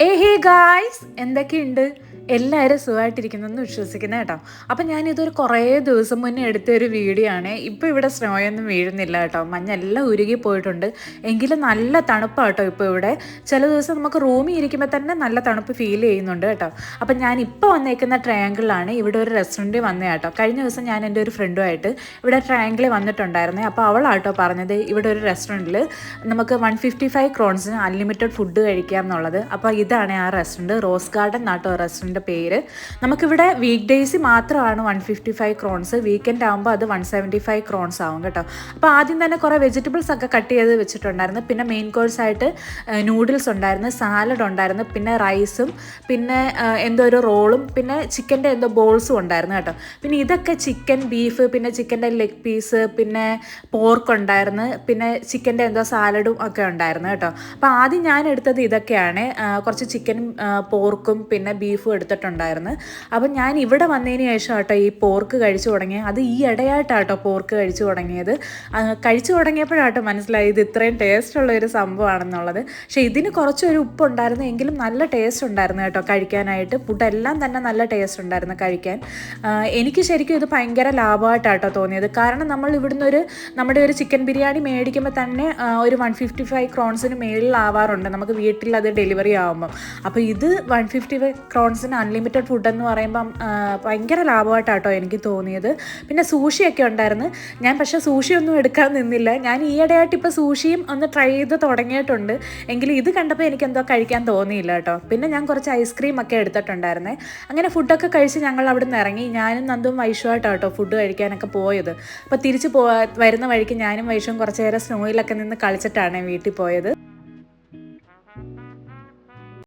ഏ hey guys എന്തൊക്കെയുണ്ട്? എല്ലാവരും സുഖമായിട്ടിരിക്കുന്നു എന്ന് വിശ്വസിക്കുന്നു കേട്ടോ. അപ്പം ഞാനിതൊരു കുറേ ദിവസം മുന്നേ എടുത്ത ഒരു വീഡിയോ ആണ് ഇപ്പോൾ ഇവിടെ സ്നോയൊന്നും വീഴുന്നില്ല കേട്ടോ. മഞ്ഞെല്ലാം ഉരുകി പോയിട്ടുണ്ട്. എങ്കിലും നല്ല തണുപ്പാണ് കേട്ടോ ഇപ്പോൾ ഇവിടെ. ചില ദിവസം നമുക്ക് റൂമിൽ ഇരിക്കുമ്പോൾ തന്നെ നല്ല തണുപ്പ് ഫീൽ ചെയ്യുന്നുണ്ട് കേട്ടോ. അപ്പം ഞാൻ ഇപ്പോൾ വന്നേക്കുന്ന ട്രയാങ്കിളിലാണ് ഇവിടെ ഒരു റെസ്റ്റോറന്റിൽ വന്നേ കേട്ടോ. കഴിഞ്ഞ ദിവസം ഞാൻ എന്റെ ഒരു ഫ്രണ്ടുമായിട്ട് ഇവിടെ ട്രയാങ്കിളിൽ വന്നിട്ടുണ്ടായിരുന്നേ. അപ്പോൾ അവളാട്ടോ പറഞ്ഞത് ഇവിടെ ഒരു റെസ്റ്റോറന്റിൽ നമുക്ക് വൺ ഫിഫ്റ്റി ഫൈവ് ക്രോൺസിന് അൺലിമിറ്റഡ് ഫുഡ് കഴിക്കാം എന്നുള്ളത്. അപ്പോൾ ഇതാണ് ആ റെസ്റ്റോറന്റ് റോസ് ഗാർഡൻ നാട്ടോ റെസ്റ്റോറന്റ് പേര്. നമുക്കിവിടെ വീക്ക് ഡേയ്സ് മാത്രമാണ് one fifty five Crohn's weekend ആകുമ്പോൾ അത് വൺ സെവന്റി ഫൈവ് ക്രോൺസ് ആവും കേട്ടോ. അപ്പോൾ ആദ്യം തന്നെ കുറേ വെജിറ്റബിൾസ് ഒക്കെ കട്ട് ചെയ്ത് വെച്ചിട്ടുണ്ടായിരുന്നു. പിന്നെ മെയിൻ കോഴ്സായിട്ട് നൂഡിൽസ് ഉണ്ടായിരുന്നു സാലഡ് ഉണ്ടായിരുന്നു പിന്നെ റൈസും പിന്നെ എന്തോ ഒരു റോളും പിന്നെ ചിക്കന്റെ എന്തോ ബോൾസും ഉണ്ടായിരുന്നു കേട്ടോ. പിന്നെ ഇതൊക്കെ ചിക്കൻ ബീഫ് പിന്നെ ചിക്കന്റെ ലെഗ് പീസ് പിന്നെ പോർക്ക് ഉണ്ടായിരുന്നു പിന്നെ ചിക്കന്റെ എന്തോ സാലഡും ഒക്കെ ഉണ്ടായിരുന്നു കേട്ടോ. അപ്പോൾ ആദ്യം ഞാൻ എടുത്തത് ഇതൊക്കെയാണ്. കുറച്ച് ചിക്കനും പോർക്കും പിന്നെ ബീഫും എടുത്തിട്ടുണ്ടായിരുന്നു. അപ്പം ഞാൻ ഇവിടെ വന്നതിന് ശേഷം കേട്ടോ ഈ പോർക്ക് കഴിച്ചു തുടങ്ങിയത് അത് ഈ ഇടയായിട്ടാട്ടോ പോർക്ക് കഴിച്ചു തുടങ്ങിയത്. കഴിച്ചു തുടങ്ങിയപ്പോഴാട്ടോ മനസ്സിലായി ഇത് ഇത്രയും ടേസ്റ്റ് ഉള്ള ഒരു സംഭവമാണെന്നുള്ളത്. പക്ഷേ ഇതിന് കുറച്ചൊരു ഉപ്പുണ്ടായിരുന്നു. എങ്കിലും നല്ല ടേസ്റ്റ് ഉണ്ടായിരുന്നു കേട്ടോ കഴിക്കാനായിട്ട്. ഫുഡെല്ലാം തന്നെ നല്ല ടേസ്റ്റ് ഉണ്ടായിരുന്നു കഴിക്കാൻ. എനിക്ക് ശരിക്കും ഇത് ഭയങ്കര ലാഭമായിട്ടാട്ടോ തോന്നിയത്. കാരണം നമ്മൾ ഇവിടുന്ന് ഒരു നമ്മുടെ ഒരു ചിക്കൻ ബിരിയാണി മേടിക്കുമ്പോൾ തന്നെ ഒരു വൺ ഫിഫ്റ്റി ഫൈവ് ക്രോൺസിന് മേളിലാവാറുണ്ട് നമുക്ക് വീട്ടിൽ അത് ഡെലിവറി ആകുമ്പം അപ്പോൾ ഇത് വൺ ഫിഫ്റ്റി ഫൈവ് ക്രോൺസിന് അൺലിമിറ്റഡ് ഫുഡ് എന്ന് പറയുമ്പം ഭയങ്കര ലാഭമായിട്ടാട്ടോ എനിക്ക് തോന്നിയത്. പിന്നെ സൂഷിയൊക്കെ ഉണ്ടായിരുന്നു. ഞാൻ പക്ഷേ സൂഷി ഒന്നും എടുക്കാൻ നിന്നില്ല. ഞാൻ ഈയിടെയായിട്ട് ഇപ്പോൾ സൂഷിയും ഒന്ന് ട്രൈ ചെയ്ത് തുടങ്ങിയിട്ടുണ്ട്. എങ്കിലും ഇത് കണ്ടപ്പോൾ എനിക്ക് എന്തോ കഴിക്കാൻ തോന്നിയില്ല കേട്ടോ. പിന്നെ ഞാൻ കുറച്ച് ഐസ്ക്രീം ഒക്കെ എടുത്തിട്ടുണ്ടായിരുന്നേ. അങ്ങനെ ഫുഡൊക്കെ കഴിച്ച് ഞങ്ങൾ അവിടെ നിന്ന് ഇറങ്ങി. ഞാനും നന്ദും വൈഷുമായിട്ടാണ് കേട്ടോ ഫുഡ് കഴിക്കാനൊക്കെ പോയത്. അപ്പോൾ തിരിച്ച് പോ വരുന്ന വഴിക്ക് ഞാനും വൈഷും കുറച്ച് നേരം സ്നോയിലൊക്കെ നിന്ന് കളിച്ചിട്ടാണ് വീട്ടിൽ പോയത്.